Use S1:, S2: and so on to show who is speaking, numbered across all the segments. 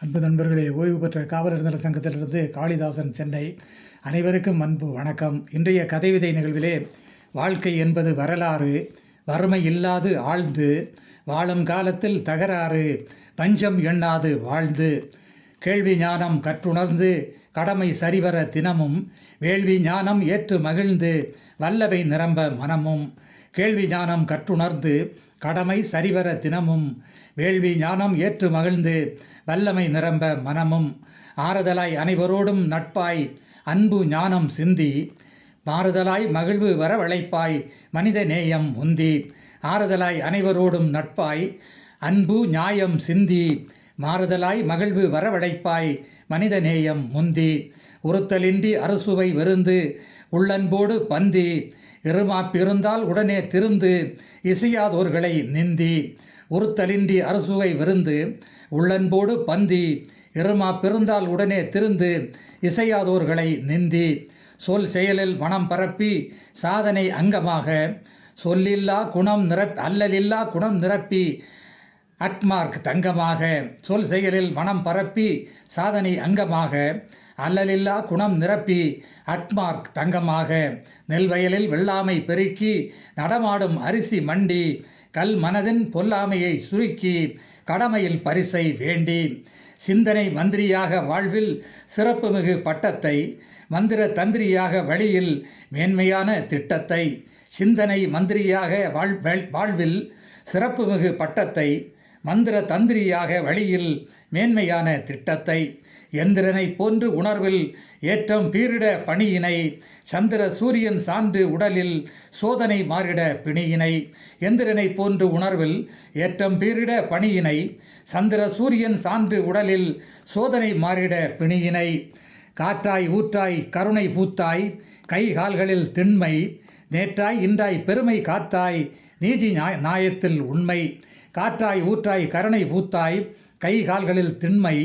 S1: அன்பு நண்பர்களே ஓய்வு பெற்ற காவலர் நல சங்கத்திலிருந்து காளிதாசன் சென்னை. அனைவருக்கும் அன்பு வணக்கம். இன்றைய கதை விதை நிகழ்விலே வாழ்க்கை என்பது வரலாறு வறுமை இல்லாது ஆழ்ந்து வாழும் காலத்தில் தகராறு பஞ்சம் எண்ணாது வாழ்ந்து கேள்வி ஞானம் கற்றுணர்ந்து கடமை சரிவர தினமும் வேள்வி ஞானம் ஏற்று மகிழ்ந்து வல்லவை நிரம்ப மனமும் கேள்வி ஞானம் கற்றுணர்ந்து கடமை சரிவர தினமும். வேள்வி ஞானம் ஏற்று மகிழ்ந்து வல்லமை நிரம்ப மனமும். ஆறுதலாய் அனைவரோடும் நட்பாய் அன்பு ஞானம் சிந்தி. மாறுதலாய் மகிழ்வு வரவழைப்பாய் மனித நேயம் உந்தி. ஆறுதலாய் அனைவரோடும் நட்பாய் அன்பு நியாயம் சிந்தி. மாறுதலாய் மகிழ்வு வரவழைப்பாய் மனித நேயம் முந்தி உறுத்தலின்றி அறுசுவை விருந்து உள்ளன்போடு பந்தி. பெருமாப்பிருந்தால் உடனே திருந்து இசையாதோர்களை நிந்தி உறுத்தலின்றி அரசுவை விருந்து உள்ளன்போடு பந்தி இருமா பிறந்தால் உடனே திருந்து இசையாதோர்களை நிந்தி சொல் செயலில் மனம் பரப்பி சாதனை அங்கமாக சொல்லில்லா குணம் நிரப் அல்லலில்லா குணம் நிரப்பி அக்மார்க் தங்கமாக சொல் செயலில் மனம் பரப்பி சாதனை அங்கமாக அல்லலில்லா குணம் நிரப்பி அட்மார்க் தங்கமாக நெல் வயலில் வெள்ளாமை பெருக்கி நடமாடும் அரிசி மண்டி கல் மனதின் பொல்லாமையை சுருக்கி கடமையில் பரிசை வேண்டி சிந்தனை மந்திரியாக வாழ்வில் சிறப்புமிகு பட்டத்தை மந்திர தந்திரியாக வழியில் மேன்மையான திட்டத்தை சிந்தனை மந்திரியாக வாழ் வாழ்வில் சிறப்புமிகு பட்டத்தை மந்திர தந்திரியாக வழியில் மேன்மையான திட்டத்தை எந்திரனை போன்று உணர்வில் ஏற்றம் பீரிட பணியினை சந்திர சூரியன் சான்று உடலில் சோதனை மாறிட பிணியினை எந்திரனை போன்று உணர்வில் ஏற்றம் பீரிட பணியினை சந்திர சூரியன் சான்று உடலில் சோதனை மாறிட பிணியினை காற்றாய் ஊற்றாய் கருணை பூத்தாய் கை கால்களில் திண்மை நேற்றாய் இன்றாய் பெருமை காத்தாய் நீதி நாயத்தில் உண்மை காற்றாய் ஊற்றாய் கருணை பூத்தாய் கை கால்களில் திண்மை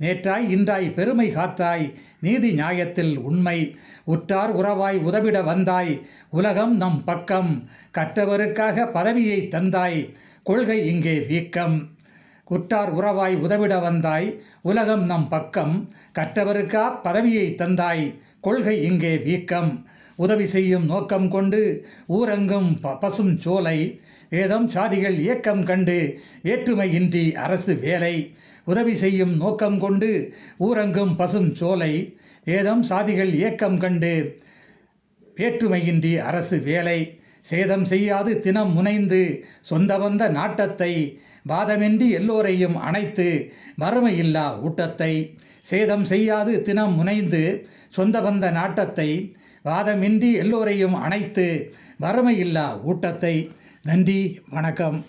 S1: நேற்றாய் இன்றாய் பெருமை காத்தாய் நீதி நியாயத்தில் உண்மை உற்றார் உறவாய் உதவிட வந்தாய் உலகம் நம் பக்கம் கற்றவருக்காக பதவியை தந்தாய் கொள்கை இங்கே வீக்கம். குற்றார் உறவாய் உதவிட வந்தாய் உலகம் நம் பக்கம் கற்றவருக்கா பதவியை தந்தாய் கொள்கை இங்கே வீக்கம். உதவி செய்யும் நோக்கம் கொண்டு ஊரங்கும் பசும் சோலை ஏதம் சாதிகள் இயக்கம் கண்டு ஏற்றுமையின்றி அரசு வேலை. உதவி செய்யும் நோக்கம் கொண்டு ஊரங்கும் பசும் சோலை. ஏதம் சாதிகள் இயக்கம் கண்டு ஏற்றுமையின்றி அரசு வேலை. சேதம் செய்யாது தினம் முனைந்து சொந்த வந்த நாட்டத்தை. வாதமின்றி எல்லோரையும் அணைத்து வறுமையில்லா ஊட்டத்தை. சேதம் செய்யாது தினம் முனைந்து சொந்த வந்த நாட்டத்தை. வாதமின்றி எல்லோரையும் அணைத்து வறுமையில்லா ஊட்டத்தை. நன்றி வணக்கம்.